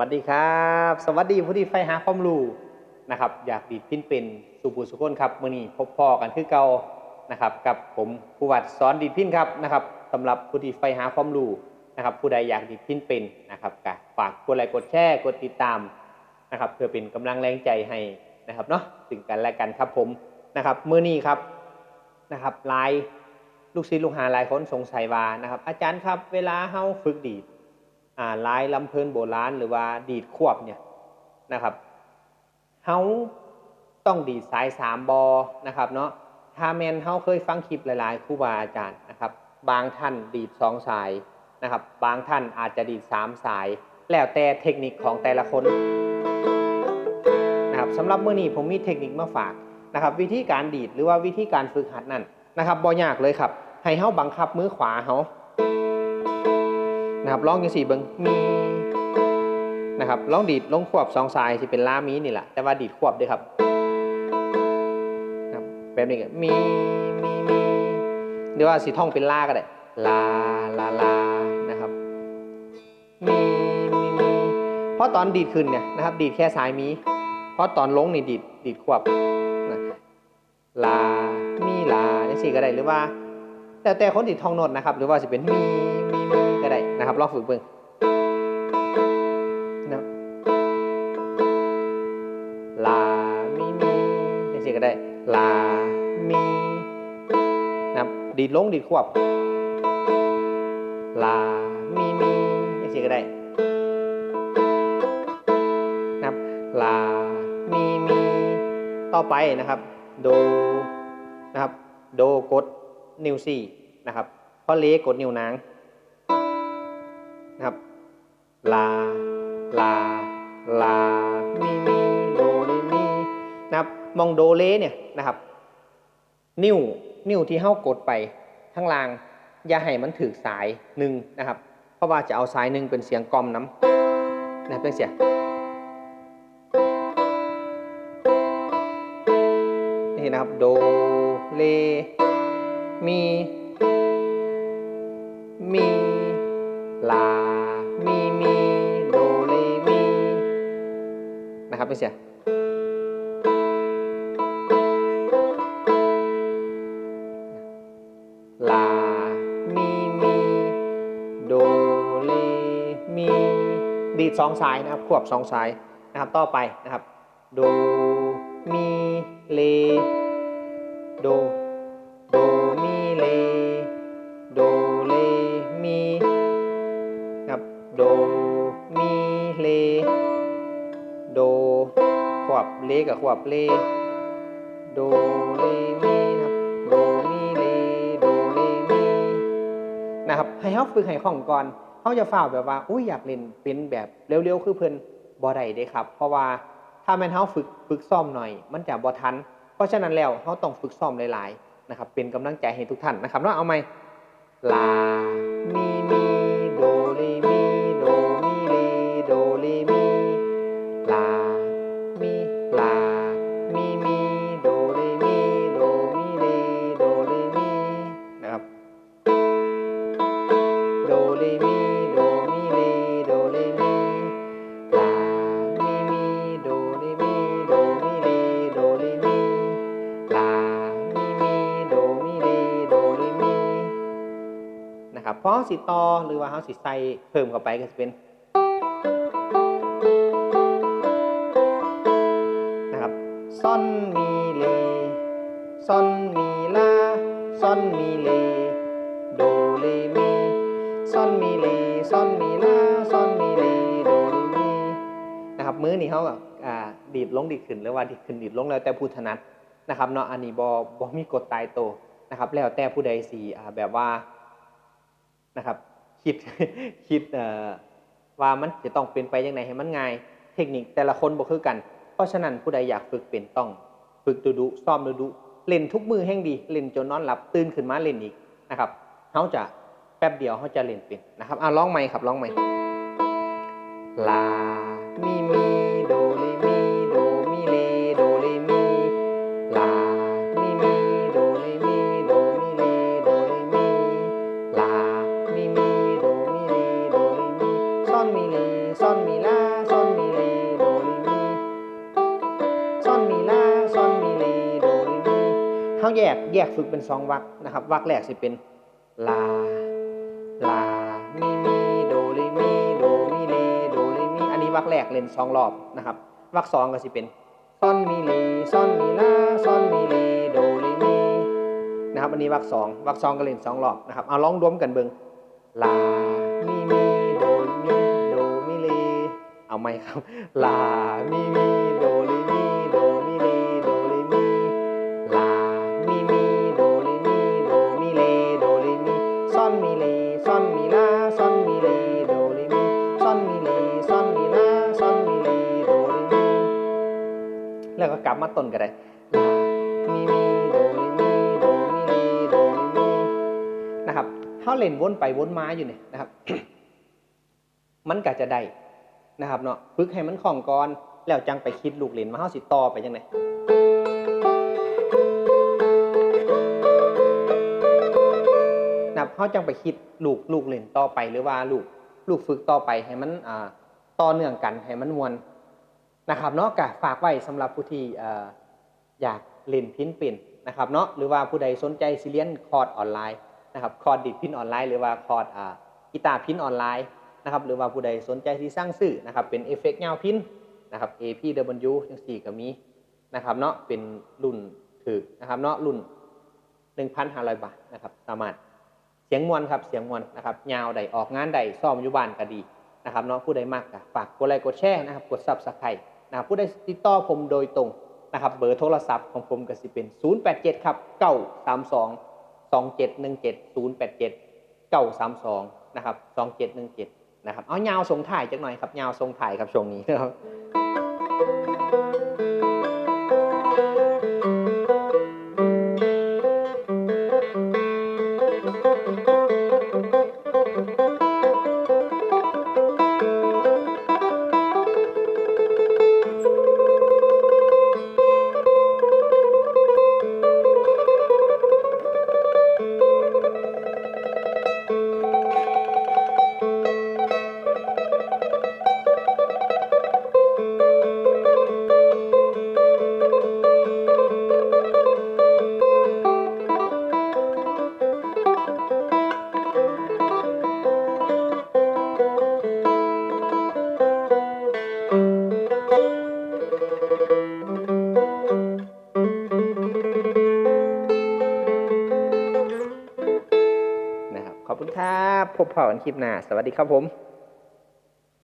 วัสดีครับ สวัสดีผู้ที่ใฝ่หาความรู้นะครับ อยากดีดพินเป็นสุภูสุคนครับมื่อนี้พบพ่อกันคือเก่านะครับกับผมผู้วัดสอนดีดพินครับนะครับสำหรับผู้ที่ใฝ่หาความรู้นะครับ ผู้ใดอยากดีดพินเป็นนะครับก็ฝากกดไลค์กดแชร์กดติดตามนะครับเพื่อเป็นกำลังแรงใจให้นะครับเนาะถึงกันและกันครับผมนะครับมื่อนี้ครับนะครับหลายลูกศิษย์ลูกหาหลายคนสงสัยว่านะครับ อาจารย์ครับเวลาเฮาฝึกดีด ลายลำเพลินโบราณหรือว่าดีดควบเนี่ยนะครับเฮาต้องดีดสายสามบอนะครับเนาะถ้าแมนเฮาเคยฟังคลิปหลายๆครูบาอาจารย์นะครับ บางท่านดีดสองสายนะครับ บางท่านอาจจะดีดสามสาย แล้วแต่เทคนิคของแต่ละคนนะครับสำหรับมื้อนี้ผมมีเทคนิคมาฝากนะครับ วิธีการดีดหรือว่าวิธีการฝึกหัดนั่นนะครับบ่ยากเลยครับ ให้เฮาบังคับมือขวาเฮา นะครับลองยังสี่เบิงมีนะครับลองดีดลงควบสองสายสิเป็นลามีนี่แหละแต่ว่าดีดควบด้วยครับนะครับแบบนี้ก็มีมีมีหรือว่าสีท่องเป็นลาก็ได้ลาลาลานะครับมีมีมีเพราะตอนดีดขึ้นเนี่ยนะครับ ดีดแค่สายมี เพราะตอนลงนี่ดีดดีดควบนะลามีลาจังสี่ก็ได้หรือว่า แต่แต่คนที่ท่องโน้ตนะครับ หรือว่าจะเป็นมี ครับลองฝึกเบิ่งนะลามีมีจังซี่ก็ได้ ลามีนะครับดีดลงดีดควบลามีมีจังซี่ก็ได้นะครับลามีมีต่อไปนะครับ โดนะครับ โดกดนิ้วสี่นะครับเพราะเลกดนิ้วนาง นะครับ ลา ลา ลา มีมีโดเรมีนะครับ มองโดเลเนี่ยนะครับ นิ้ว นิ้วที่เฮ้ากดไปข้างล่าง อย่าให้มันถือสายหนึ่งนะครับ เพราะว่าจะเอาสายหนึ่งเป็นเสียงกลอมน้ำนะครับเป็นเสียงนี่นะครับ โด เล มี มี ไปเสียลา มี มี โด เล มี ดีดสองสายนะครับ ควบสองสายนะครับ ต่อไปนะครับ โด มี เล โด กับขวบเลโดเลมีนะครับโดมีเลโดเลมีนะครับให้เขาฝึกให้คล่องก่อนเขาจะฝ่าแบบว่าอุ้ยอยากเล่นเป็นแบบเร็วๆคือเพิ่นบ่ได้เด้ครับ เพราะว่าถ้าแม่นเขาฝึกฝึกซ้อมหน่อย มันจะบ่ทัน เพราะฉะนั้นแล้วเขาต้องฝึกซ้อมหลายๆนะครับเป็นกำลังใจให้ทุกท่านนะครับเนาะเอาไหมลา สิต่อหรือว่าเขาสิใส่เพิ่มเข้าไปก็จะเป็นนะครับซอนมีเลซอนมีลาซอนมีเลโดเลมีซอนมีเลซอนมีลาซอนมีเลโดเลมีนะครับมือนี้เขาก็อ่าดีดลงดีดขึ้นหรือว่าดีดขึ้นดีดลงแล้วแต่ผู้ถนัดนะครับเนาะอันนี้บอบอมีกฎตายตัวนะครับแล้วแต่ผู้ใดสีอ่าแบบว่า นะครับ คิดคิดว่ามันจะต้องเป็นไปยังไงให้มันง่าย เทคนิคแต่ละคนบ่คือกัน เพราะฉะนั้นผู้ใดอยากฝึกเป็นต้อง ฝึกดูดูซ้อมดูดูเล่นทุกมือแห่งดี เล่นจนนอนหลับตื่นขึ้นมาเล่นอีกนะครับเขาจะแป๊บเดียวเขาจะเล่นเป็นนะครับอะร้องไหมครับร้องไหมลา มีมี เขาแยกแยกฝึกเป็นสองวรรคนะครับวรรคแรกสิเป็นลาลามีมีโดเรมีโดมีเลโดเรมีอันนี้วรรคแรกเล่นสองรอบนะครับวรรคสองก็สิเป็นซอนมีเลซอนมีลาซอนมีเลโดเรมีนะครับอันนี้วรรคสองวรรคสองก็เล่นสองรอบนะครับเอาลองรวมกันเบิ่งลามีมีโดมีโดมีเลเอาไหมครับลามีมี มาต้นก็ได้ลามีมีโดเรมีโดมีเลโดเรมีนะครับเฮาเล่นวนไปวนมาอยู่เนี่ยนะครับ มันก็จะได้นะครับเนาะฝึกให้มันคล่องก่อนแล้วจังไปคิดลูกเล่นมาเฮาสิต่อไปจังไดนะครับเขาจังไปคิดลูกลูกเล่นต่อไปหรือว่าลูกลูกฝึกต่อไปให้มันอ่าต่อเนื่องกันให้มันมวน นะครับเนาะกะฝากไว้สำหรับผู้ที่ออยากเล่นพินเป็นนะครับเนาะหรือว่าผู้ใดสนใจสิเรียนคอร์สออนไลน์นะครับคอร์สดิดพินออนไลน์หรือว่าคอร์สอ่ากีตาร์พินออนไลน์นะครับหรือว่าผู้ใดสนใจที่สร้างสื่อนะครับเป็นเอฟเฟกต์เงาพินนะครับ APW จังสี่ก็มีนะครับเนาะเป็นรุ่นถือนะครับเนาะรุ่น 1,500 บาทนะครับสามารถเสียงมวนครับเสียงมวนนะครับยาวใดออกงานใดซ่อมอยู่บ้านก็ดีนะครับเนาะผู้ใดมากก็ฝากกดไลค์กดแชร์นะครับกดซับสไครต์ นะครับผู้ใดติดต่อผมโดยตรงนะครับเบอร์โทรศัพท์ของผมก็สิเป็น 087 ครับ 932 2717 087 932 นะครับ 2717 นะครับ เอายาวทรงถ่ายจักหน่อยครับยาวทรงถ่ายครับช่วงนี้นะครับ พบกับพบกันคลิปหน้า สวัสดีครับผม